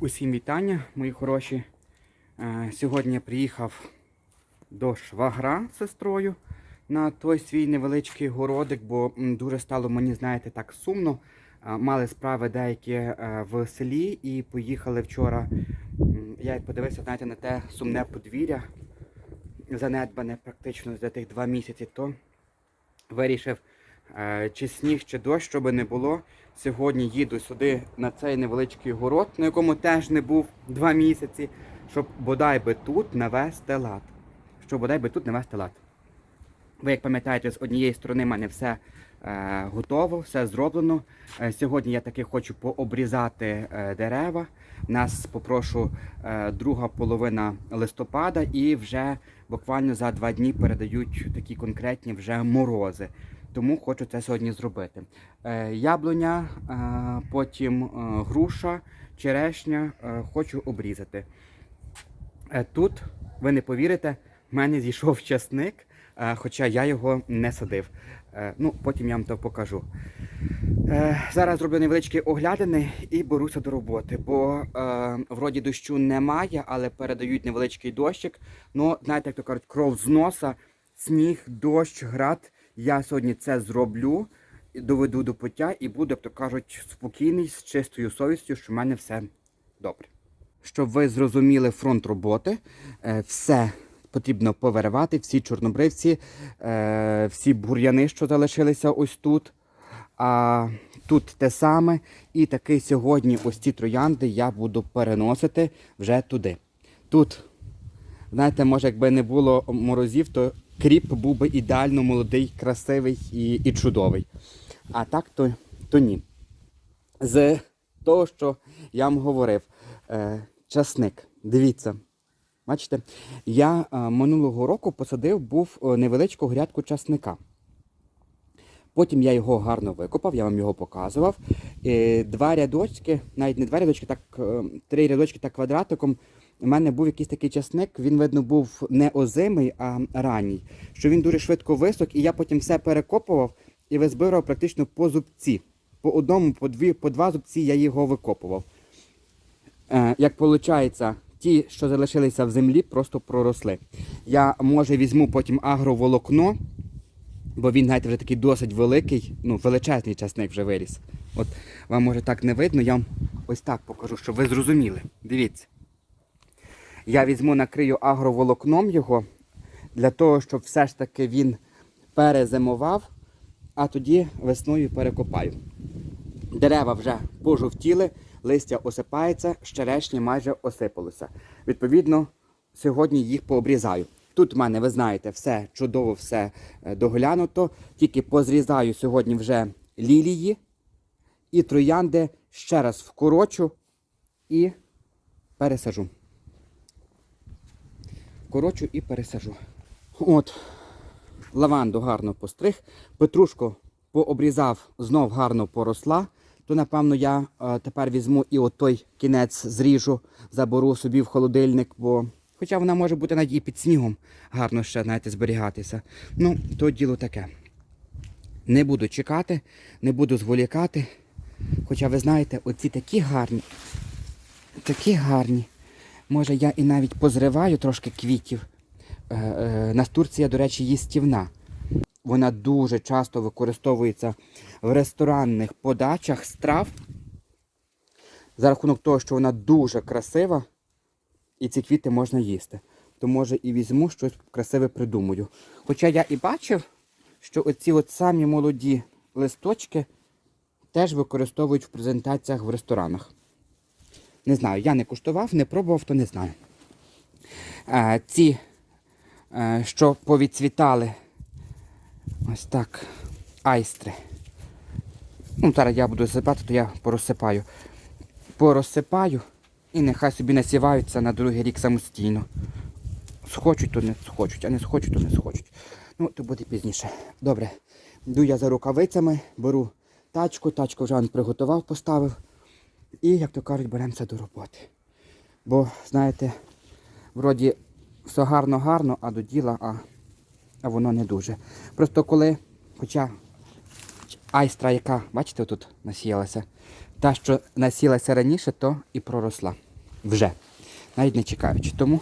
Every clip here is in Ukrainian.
Усім вітання, мої хороші. Е, Сьогодні я приїхав до швагра з сестрою на той свій невеличкий городик, бо дуже стало мені, знаєте, так сумно. Е, Мали справи деякі е, в селі і поїхали вчора. Я подивився, знаєте, на те сумне подвір'я, занедбане практично за тих два місяці, то вирішив, чи сніг, чи дощ, щоб не було. Сьогодні їду сюди на цей невеличкий город, на якому теж не був два місяці, щоб бодай би тут навести лад. Щоб бодай би тут навести лад. Ви як пам'ятаєте, з однієї сторони в мене все е, готово, все зроблено. Е, сьогодні я таки хочу пообрізати е, дерева. Нас попрошу е, друга половина листопада і вже буквально за два дні передають такі конкретні вже морози. Тому хочу це сьогодні зробити. Е, яблуня, е, потім е, груша, черешня хочу обрізати. Тут, ви не повірите, в мене зійшов часник, хоча я його не садив. Ну, потім я вам то покажу. Зараз зроблю невеличкі оглядини і беруся до роботи, бо е, вроді дощу немає, але передають невеличкий дощик. Ну, знаєте, як то кажуть, кров з носа, сніг, дощ, град. Я сьогодні це зроблю, доведу до пуття і буду, як то кажуть, спокійний, з чистою совістю, що в мене все добре. Щоб ви зрозуміли фронт роботи, е, все потрібно повиривати, всі чорнобривці, е, всі бур'яни, що залишилися ось тут. А тут те саме. І таки сьогодні ось ці троянди я буду переносити вже туди. Тут, знаєте, може, якби не було морозів, то кріп був би ідеально молодий, красивий і, і чудовий. А так то, то ні. З того, що я вам говорив, е, часник, дивіться. Бачите, я е, минулого року посадив був е, невеличку грядку часника. Потім я його гарно викопав, я вам його показував. І два рядочки, навіть не два рядочки, так е, три рядочки так квадратиком. У мене був якийсь такий часник, він, видно, був не озимий, а ранній. Що він дуже швидко висок, і я потім все перекопував і визбирав практично по зубці. По одному, по дві, по два зубці я його викопував. Е, як виходить, ті, що залишилися в землі, просто проросли. Я, може, візьму потім агроволокно, бо він, знаєте, вже такий досить великий, ну, величезний часник вже виріс. От вам може так не видно, я вам ось так покажу, щоб ви зрозуміли. Дивіться. Я візьму, накрию агроволокном його для того, щоб все ж таки він перезимував, а тоді весною перекопаю. Дерева вже пожовтіли, листя осипається, щерешні майже осипалося. Відповідно, сьогодні їх пообрізаю. Тут в мене, ви знаєте, все чудово, все е, доглянуто. Тільки позрізаю сьогодні вже лілії і троянди ще раз вкорочу і пересажу. Корочу і пересажу. От, лаванду гарно постриг, петрушку пообрізав, знов гарно поросла. То, напевно, я е, тепер візьму і от той кінець зріжу, заберу собі в холодильник, бо хоча вона може бути навіть і під снігом гарно ще, знаєте, зберігатися. Ну, то діло таке. Не буду чекати, не буду зволікати. Хоча ви знаєте, оці такі гарні, такі гарні. Може, я і навіть позриваю трошки квітів. Е, е, Настурція, до речі, їстівна. Вона дуже часто використовується в ресторанних подачах страв. За рахунок того, що вона дуже красива, і ці квіти можна їсти. То може і візьму щось красиве придумаю. Хоча я і бачив, що оці от самі молоді листочки теж використовують в презентаціях в ресторанах. Не знаю, я не куштував, не пробував, то не знаю. Е, ці, е, що повідцвітали, ось так, айстри. Ну, зараз я буду засипати, то я порозсипаю. Порозсипаю і нехай собі насіваються на другий рік самостійно. Схочуть, то не схочуть, а не схочуть, то не схочуть. Ну, то буде пізніше. Добре. Йду я за рукавицями, беру тачку, тачку вже приготував, поставив. І, як то кажуть, беремося до роботи. Бо, знаєте, вроді все гарно-гарно, а до діла, а, а воно не дуже. Просто коли, хоча айстра, яка, бачите, тут насіялася, та, що насілася раніше, то і проросла. Вже. Навіть не чекаючи. Тому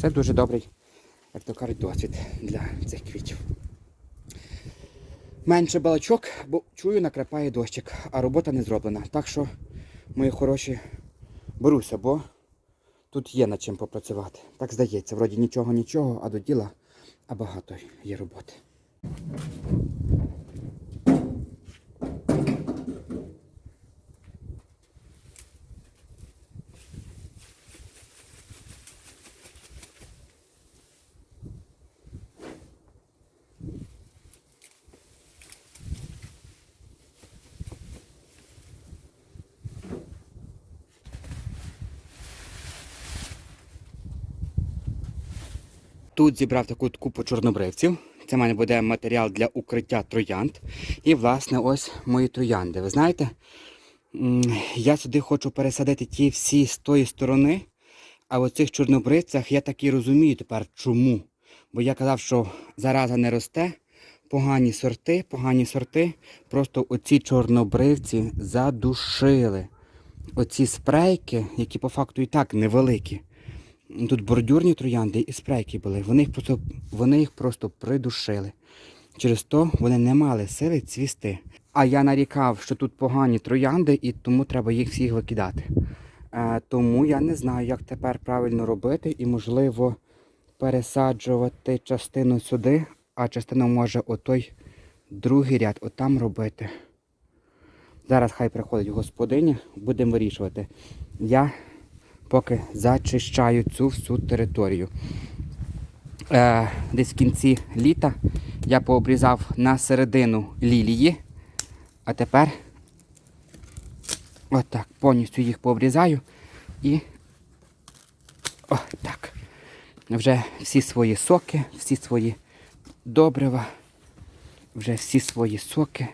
це дуже добрий, як то кажуть, досвід для цих квітів. Менше балачок, бо чую, накрапає дощик, а робота не зроблена. Так що, мої хороші, беруся, бо тут є над чим попрацювати. Так здається, вроді нічого, нічого, а до діла а багато є роботи. Тут зібрав таку купу чорнобривців. Це в мене буде матеріал для укриття троянд. І, власне, ось мої троянди. Ви знаєте, я сюди хочу пересадити ті всі з тої сторони. А в цих чорнобривцях я так і розумію тепер чому. Бо я казав, що зараза не росте, погані сорти, погані сорти. Просто оці чорнобривці задушили. Оці спрейки, які по факту і так невеликі. Тут бордюрні троянди і спрейки були. Вони їх просто, вони їх просто придушили. Через то вони не мали сили цвісти. А я нарікав, що тут погані троянди, і тому треба їх всіх викидати. Е, тому я не знаю, як тепер правильно робити, і можливо пересаджувати частину сюди, а частину може отой другий ряд отам робити. Зараз хай приходить господиня, будемо вирішувати. Я поки зачищаю цю всю територію. Е, десь в кінці літа я пообрізав на середину лілії, а тепер отак повністю їх пообрізаю і отак. Вже всі свої соки, всі свої добрива, вже всі свої соки,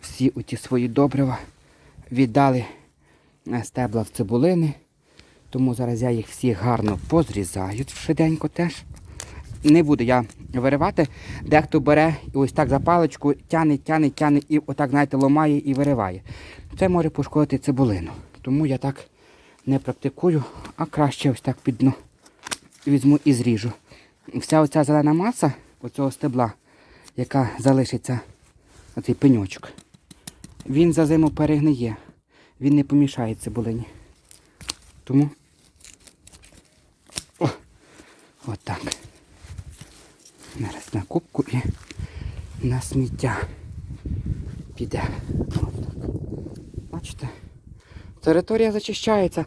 всі оті свої добрива віддали стебла в цибулини. Тому зараз я їх всі гарно позрізаю швиденько теж. Не буду я виривати. Дехто бере і ось так за паличку тяне, тяне, тяне і отак, знаєте, ломає і вириває. Це може пошкодити цибулину. Тому я так не практикую, а краще ось так під дно візьму і зріжу. Вся оця зелена маса оцього стебла, яка залишиться, оцей пеньочок, він за зиму перегниє. Він не помішає цибулині. Тому О, отак. Зараз на кубку і на сміття піде. Бачите? Територія зачищається.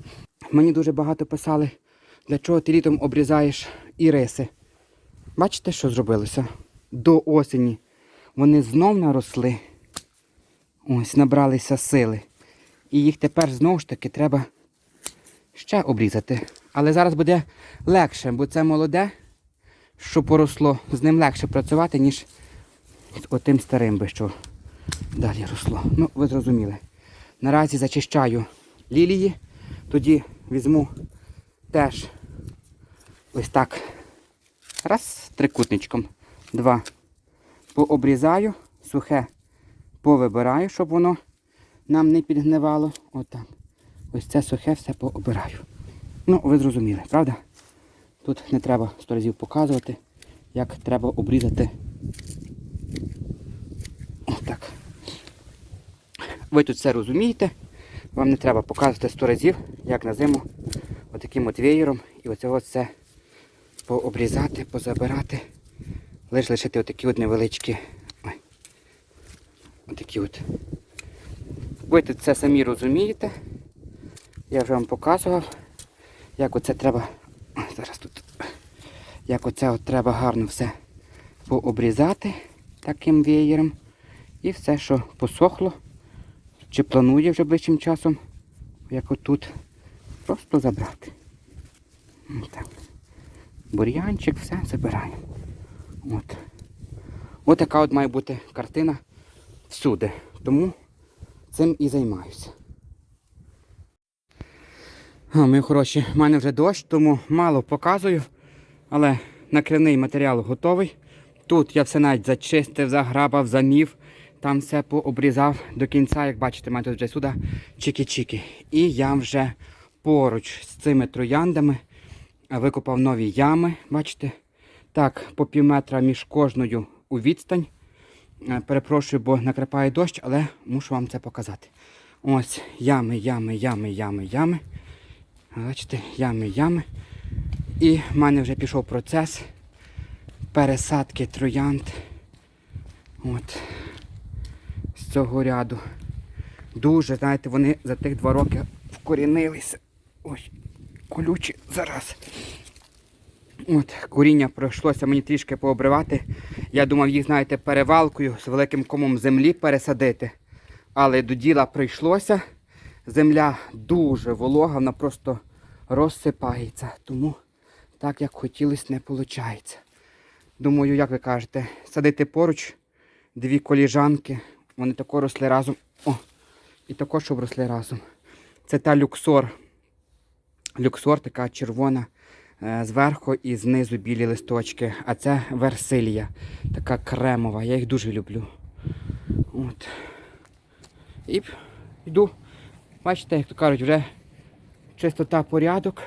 Мені дуже багато писали, для чого ти літом обрізаєш іриси. Бачите, що зробилося? До осені вони знов наросли. Ось, набралися сили. І їх тепер знову ж таки треба ще обрізати. Але зараз буде легше, бо це молоде, що поросло, з ним легше працювати, ніж з отим старим би, що далі росло. Ну, ви зрозуміли. Наразі зачищаю лілії, тоді візьму теж ось так. Раз, трикутничком. Два. Пообрізаю, сухе повибираю, щоб воно нам не підгнивало. Отак. Ось це сухе все пообираю. Ну, ви зрозуміли, правда? Тут не треба сто разів показувати, як треба обрізати. Отак. Ви тут все розумієте. Вам не треба показувати сто разів, як на зиму отаким от веєром і оцього все пообрізати, позабирати. Лише лишити отакі от невеличкі. Ой. Отакі от. Ви тут це самі розумієте. Я вже вам показував, як оце треба. Зараз тут. Як оце от треба гарно все пообрізати таким веєром. І все, що посохло, чи планує вже ближчим часом, як отут, просто забрати. Так. Бур'янчик, все забираємо. От. От така от має бути картина всюди. Тому цим і займаюся. Мої хороші, в мене вже дощ, тому мало показую, але накривний матеріал готовий. Тут я все навіть зачистив, заграбав, замів, там все пообрізав до кінця, як бачите, тут вже сюди чики-чики. І я вже поруч з цими трояндами викопав нові ями, бачите? Так, по пів метра між кожною у відстань. Е, Перепрошую, бо накрапає дощ, але мушу вам це показати. Ось ями, ями, ями, ями, ями. Бачите, ями, ями. І в мене вже пішов процес пересадки троянд. От. З цього ряду. Дуже, знаєте, вони за тих два роки вкорінилися. Ой, колючі зараз. От, коріння пройшлося мені трішки пообривати. Я думав, їх, знаєте, перевалкою з великим комом землі пересадити. Але до діла прийшлося. Земля дуже волога, вона просто розсипається. Тому так, як хотілося, не виходить. Думаю, як ви кажете, садити поруч дві коліжанки. Вони тако росли разом. О, і також, щоб росли разом. Це та люксор. Люксор така червона е, зверху і знизу білі листочки. А це версилія, така кремова. Я їх дуже люблю. От. І йду. Бачите, як то кажуть, вже чистота порядок.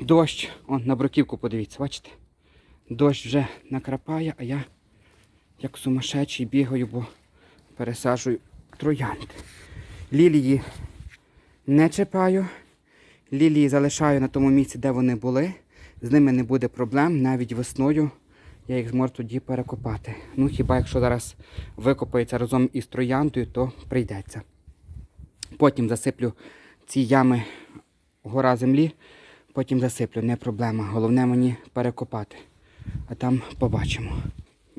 Дощ. Он на бруківку подивіться, бачите? Дощ вже накрапає, а я як сумасшедший бігаю, бо пересаджую троянди. Лілії не чіпаю. Лілії залишаю на тому місці, де вони були. З ними не буде проблем. Навіть весною я їх зможу тоді перекопати. Ну хіба якщо зараз викопається разом із трояндою, то прийдеться. Потім засиплю ці ями гора землі, потім засиплю, не проблема. Головне мені перекопати. А там побачимо.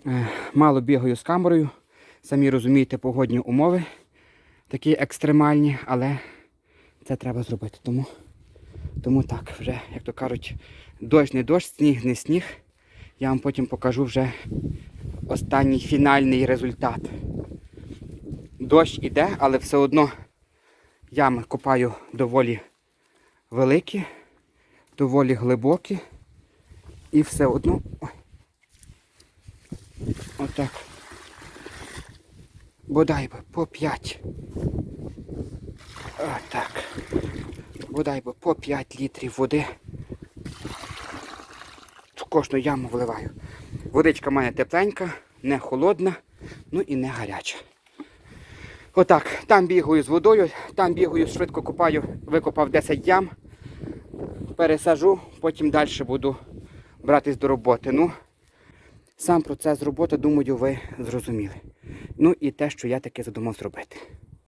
Е, Мало бігаю з камерою. Самі розумієте, погодні умови такі екстремальні, але це треба зробити. Тому, тому так, вже, як то кажуть, дощ не дощ, сніг не сніг. Я вам потім покажу вже останній фінальний результат. Дощ іде, але все одно ями копаю доволі великі, доволі глибокі. І все одно. Отак. Бодай би по 5. Отак. Бодай би по 5 літрів води. В кожну яму вливаю. Водичка мене тепленька, не холодна, ну і не гаряча. Отак, там бігаю з водою, там бігаю, швидко копаю, викопав 10 ям, пересажу, потім далі буду братись до роботи. Ну, сам процес роботи, думаю, ви зрозуміли. Ну і те, що я таки задумав зробити.